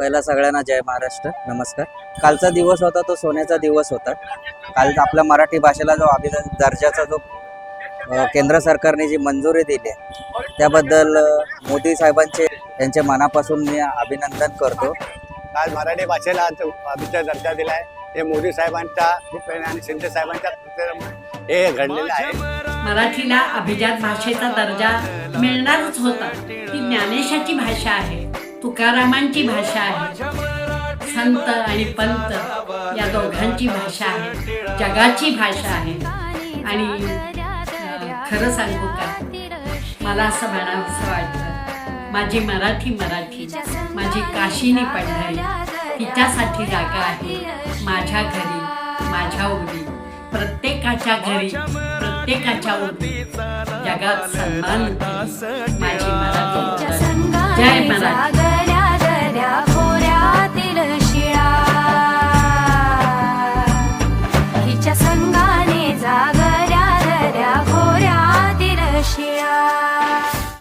पहिला सगळ्यांना जय महाराष्ट्र नमस्कार. कालचा दिवस होता तो सोन्याचा दिवस होता. काल आपल्या मराठी भाषेला जो अभिजात दर्जाचा जो केंद्र सरकारने जी मंजुरी दिली आहे त्याबद्दल मोदी साहेबांचे यांच्या मनापासून मी अभिनंदन करतो. आज मराठी भाषेला आज अभिजात दर्जा दिलाय हे मोदी साहेबांच्या कृपेने आणि शिंदे साहेबांच्या कृपेने हे घडलेलं आहे. मराठीला अभिजात भाषेचा दर्जा मिळणारच होता. ती ज्ञानेशाची भाषा आहे. तुकारामांची भाषा आहे. संत आणि पंत या दोघांची भाषा आहे. जगाची भाषा आहे. आणि खरं सांगू का? मला असं म्हणावंसं वाटतं. माझी मराठी मराठी माझी काशीनी पंढरी तिच्यासाठी जागा आहे माझ्या घरी माझ्या उरी प्रत्येकाच्या घरी प्रत्येकाच्या उरी जगात सन्मान. माझी मराठी. जय मराठी. 家